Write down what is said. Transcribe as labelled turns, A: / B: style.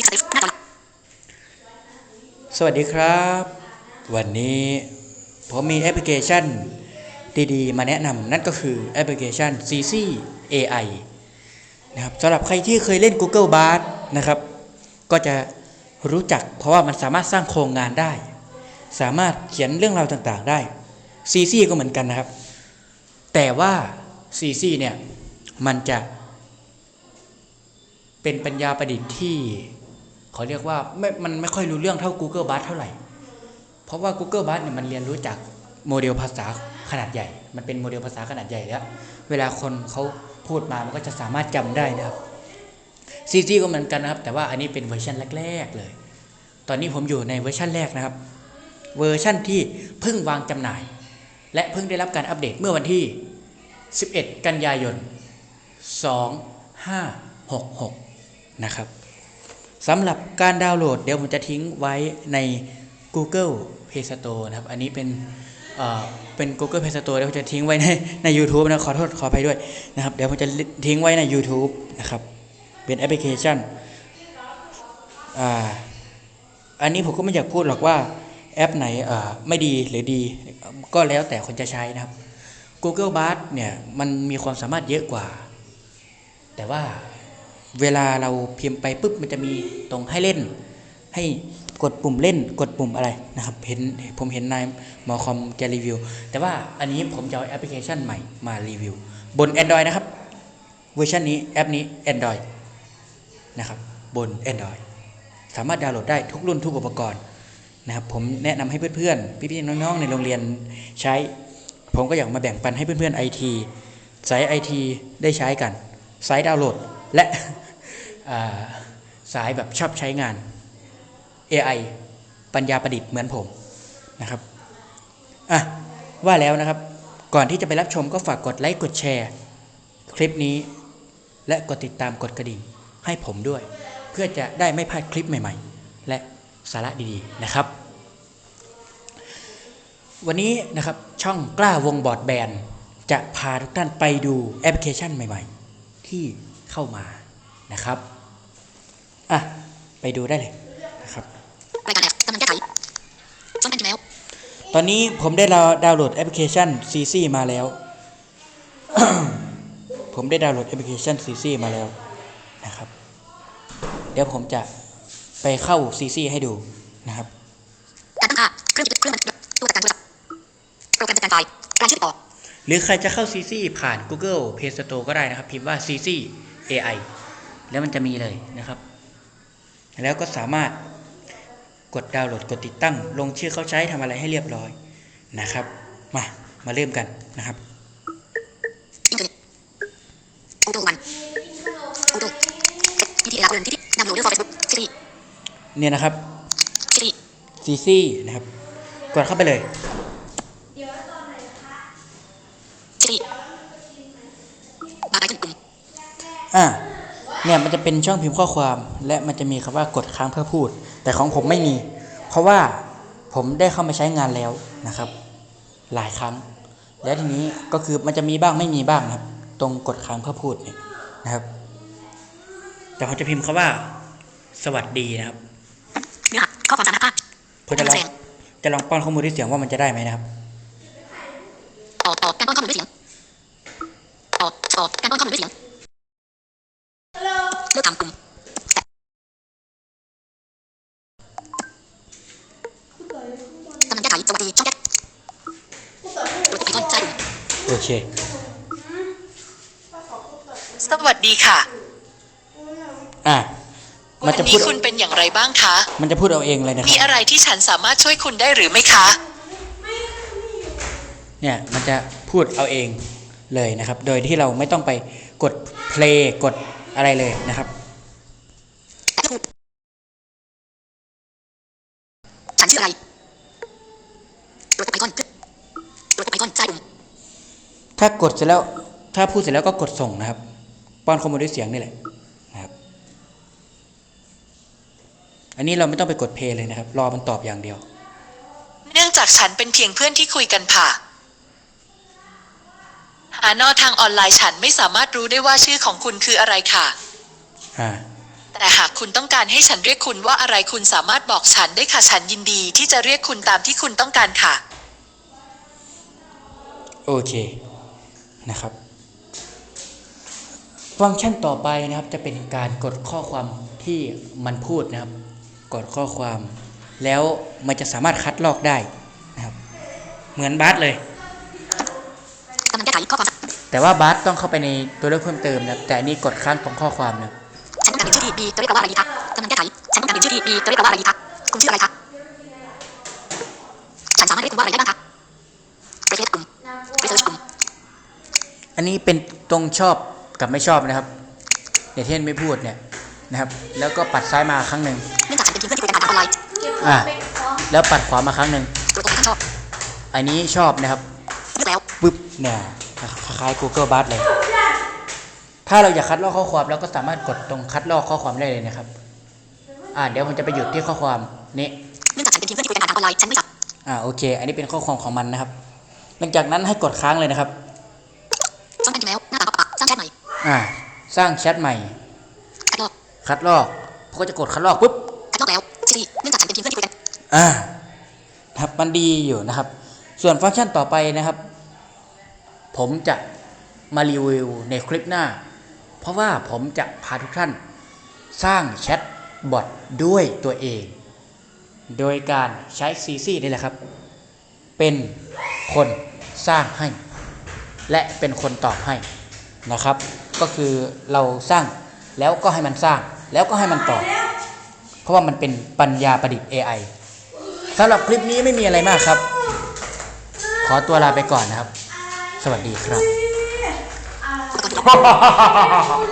A: สวัสดีครับ วันนี้ผมมีแอปพลิเคชันดีๆ มาแนะนำนั่นก็คือแอปพลิเคชัน CC AI นะครับสำหรับใครที่เคยเล่น Google Bard นะครับ ก็จะรู้จักเพราะว่ามันสามารถสร้างโครงงานได้ สามารถเขียนเรื่องราวต่างๆได้ CC ก็เหมือนกันนะครับ แต่ว่า CC เนี่ย มันจะเป็นปัญญาประดิษฐ์ที่ เขาเรียกว่าไม่มันไม่ค่อยรู้เรื่องเท่า Google Bard เท่าไหร่ เพราะว่า Google Bard เนี่ยมันเรียนรู้จากโมเดลภาษาขนาดใหญ่ มันเป็นโมเดลภาษาขนาดใหญ่แล้ว เวลาคนเขาพูดมามันก็จะสามารถจำได้นะครับ CG ก็เหมือนกันนะครับ แต่ว่าอันนี้เป็นเวอร์ชันแรกๆเลย ตอนนี้ผมอยู่ในเวอร์ชันแรกนะครับ เวอร์ชันที่เพิ่งวางจำหน่าย และเพิ่งได้รับการอัปเดตเมื่อวันที่ 11 กันยายน 2566 นะครับ สำหรับการดาวน์โหลดเดี๋ยวผมจะทิ้งไว้ใน Google Play Store นะครับ อันนี้เป็นเป็น Google Play Store เดี๋ยวผมจะทิ้งไว้ในใน YouTube นะขอโทษขออภัยด้วยนะครับ เดี๋ยวผมจะทิ้งไว้ใน YouTube นะครับ เป็นแอปพลิเคชันอ่าอันนี้ผมก็ไม่อยากพูดหรอกว่าแอปไหนไม่ดีหรือดีก็แล้วแต่คนจะใช้นะครับ Google Bard เนี่ยมันมีความสามารถเยอะกว่า แต่ว่า เวลาเราพิมพ์ไปปุ๊บมันจะมีตรงให้เล่น ให้กดปุ่มเล่นกดปุ่มอะไรนะครับเห็นผมเห็นนายหมอคอมแกรีวิว แต่ว่าอันนี้ผมจะเอาแอปพลิเคชันใหม่มารีวิว บน Android นะครับ เวอร์ชันนี้แอปนี้ Android นะครับบน Android สามารถดาวน์โหลดได้ทุกรุ่นทุกอุปกรณ์นะครับผมแนะนำให้เพื่อนๆ พี่ๆน้องๆ ในโรงเรียนใช้ ผมก็อยากมาแบ่งปันให้เพื่อนๆไอทีสายไอทีได้ใช้กัน สายดาวน์โหลด และาสายแบบชอบใช้งาน AI ปัญญาประดิษฐ์เหมือนผมนะครับอะว่าแล้วนะครับ ก่อนที่จะไปรับชมก็ฝากกดไลค์กดแชร์ คลิปนี้ และกดติดตามกดกระดิ่งให้ผมด้วย เพื่อจะได้ไม่พลาดคลิปใหม่ ๆ และสาระดีๆนะครับ วันนี้นะครับช่องกล้าวงบอร์ดแบนจะพาทุกท่านไปดูแอปพลิเคชันใหม่ ๆ ที่เข้ามานะครับอะไปดูได้เลยนะครับ
B: รายการแอปกำลังแก้ไขซ่อนแผนแล้ว
A: ตอนนี้ผมได้ดาวน์โหลดแอปพลิเคชัน CC มาแล้ว ผมได้ดาวน์โหลดแอปพลิเคชัน CC มาแล้วนะครับ เดี๋ยวผมจะไปเข้า CC ให้ดูนะครับ
B: การตั้งค่าเครื่องจิตเครื่องบันตัวจัดการโทรศัพท์โปรแกรมจัดการไฟล์รายชื่อติดต่อ
A: หรือใครจะเข้า CC ผ่าน Google Play Store ก็ได้นะครับ พิมพ์ว่า CC AI แล้วมันจะมีเลยนะครับ แล้วก็สามารถกดดาวน์โหลดกดติดตั้ง ลงชื่อเขาใช้ทำอะไรให้เรียบร้อยนะครับ มา มาเริ่มกันนะครับ
B: อินเทอร์เน็ตอูทูวันอูทูที่ที่เอลาเรื่องที่ที่ดาวน์โหลดด้วยฟอร์เฟซบุ๊กซีรี
A: เนี่ยนะครับ
B: ซีรี
A: CC นะครับ กดเข้าไปเลย
B: ซีรีบาร์ไปขึ้นกลุ่ม
A: อ่าเนี่ยมันจะเป็นช่องพิมพ์ข้อความ และมันจะมีคำว่ากดค้างเพื่อพูด แต่ของผมไม่มี เพราะว่าผมได้เข้ามาใช้งานแล้วนะครับ หลายครั้ง แล้วทีนี้ก็คือมันจะมีบ้างไม่มีบ้างนะครับ ตรงกดค้างเพื่อพูดเนี่ยนะครับ แต่ผมจะพิมพ์คำว่า สวัสดีนะครับ
B: เนื้อหาข้อความสารภาพ
A: ผมจะลอง
B: แสดง
A: จะลองป้อนข้อมูลด้วยเสียงว่ามันจะได้ไหมนะครับ
B: ต่อต่อการป้อนข้อมูลด้วยเสียงต่อต่อการป้อนข้อมูลด้วยเสียง เลือกทำกลุ่มกำลังแก้ไขสวัสดีช่องแก้กดไอคอนใต้กลุ่ม
A: โอเค
C: สวัสดีค่ะ
A: อะ มั
C: วันน
A: จะพู
C: นี้
A: ด
C: คุณเป็นอย่างไรบ้างคะ
A: มันจะพูดเอาเองเลยนะค
C: มี
A: รับ
C: อะไรที่ฉันสามารถช่วยคุณได้หรือไม่คะ
A: เนี่ย มันจะพูดเอาเองเลยนะครับ โดยที่เราไม่ต้องไปกดเพลงกด อะไรเลยนะครับ
B: ฉันชื่ออะไรกดไอคอนขึ้นกดไอคอนใต้กลุ่ม
A: ถ้ากดเสร็จแล้วถ้าพูดเสร็จแล้วก็กดส่งนะครับ ป้อนข้อมูลด้วยเสียงนี่แหละนะครับ อันนี้เราไม่ต้องไปกดเพลย์เลยนะครับ รอมันตอบอย่างเดียว
C: เนื่องจากฉันเป็นเพียงเพื่อนที่คุยกันผ่า หานอทางออนไลน์ฉันไม่สามารถรู้ได้ว่าชื่อของคุณคืออะไรค่ะ
A: อ่า
C: แต่หากคุณต้องการให้ฉันเรียกคุณว่าอะไรคุณสามารถบอกฉันได้ค่ะฉันยินดีที่จะเรียกคุณตามที่คุณต้องการค่ะ
A: โอเค นะครับ ฟังก์ชันต่อไปนะครับจะเป็นการกดข้อความที่มันพูดนะครับ กดข้อความ แล้วมันจะสามารถคัดลอกได้นะครับ เหมือนบาสเลย
B: กำลังแก้ไขข้อความ
A: แต่ว่าบาสต้องเข้าไปในตัวเลือกเพิ่มเติมนะครับแต่อันนี้กดค้างตรงข้อความนะครับ
B: ฉันต้องการเปลี่ยนชื่อที่บีจะเรียกเราว่าอะไรดีคะกำลังแก้ไขฉันต้องการเปลี่ยนชื่อที่บีจะเรียกเราว่าอะไรดีคะคุณชื่ออะไรคะฉันสามารถเรียกคุณว่าอะไรได้บ้างคะ research กลุ่ม research กลุ่ม
A: อันนี้เป็นตรงชอบกับไม่ชอบนะครับอย่างที่ไม่พูดเนี่ยนะครับ แล้วก็ปัดซ้ายมาครั้งหนึ่ง
B: เนื่องจากฉันเป็นเพียงเพื่อนที่คุยกันผ่านทางออนไลน์
A: อ่าแล้วปัดขวามาครั้งหนึ่ง
B: ตัวตนค่อนข้างชอบ
A: อันนี้ชอบนะครับ
B: เลือกแล้ว
A: ปึ๊บเนี่ย คล้าย Google Bard เลย ถ้าเราอยากคัดลอกข้อความเราก็สามารถกดตรงคัดลอกข้อความได้เลยนะครับ อ่าเดี๋ยวผมจะไปหยุดที่ข้อความนี้
B: เนื่องจากฉันเป็นเพียงเพื่อนที่คุยกันผ่านทางออนไลน์ฉันไม่จับ
A: อ่าโอเค อันนี้เป็นข้อความของมันนะครับ หลังจากนั้นให้กดค้างเลยนะครับ
B: ซ่อนแอนอีเมลหน้าตาปรับสร้างแชทใหม่
A: อ่าสร้างแชทใหม่
B: คัดลอก
A: คัดลอกพอก็จะกดคัดลอกปุ๊บ
B: คัดลอกแล้วซีเนื่องจากฉันเป็นเพียงเพื่อนที่คุยกัน
A: อ่าครับมันดีอยู่นะครับ ส่วนฟังก์ชันต่อไปนะครับ ผมจะมารีวิวในคลิปหน้า เพราะว่าผมจะพาทุกท่าน สร้างแชทบอทด้วยตัวเอง โดยการใช้ CC นี่แหละครับ เป็นคนสร้างให้ และเป็นคนตอบให้นะครับ ก็คือเราสร้างแล้วก็ให้มันสร้าง แล้วก็ให้มันตอบ เพราะว่ามันเป็นปัญญาประดิษฐ์ AI สำหรับคลิปนี้ไม่มีอะไรมากครับ ขอตัวลาไปก่อนนะครับ สวัสดีครับ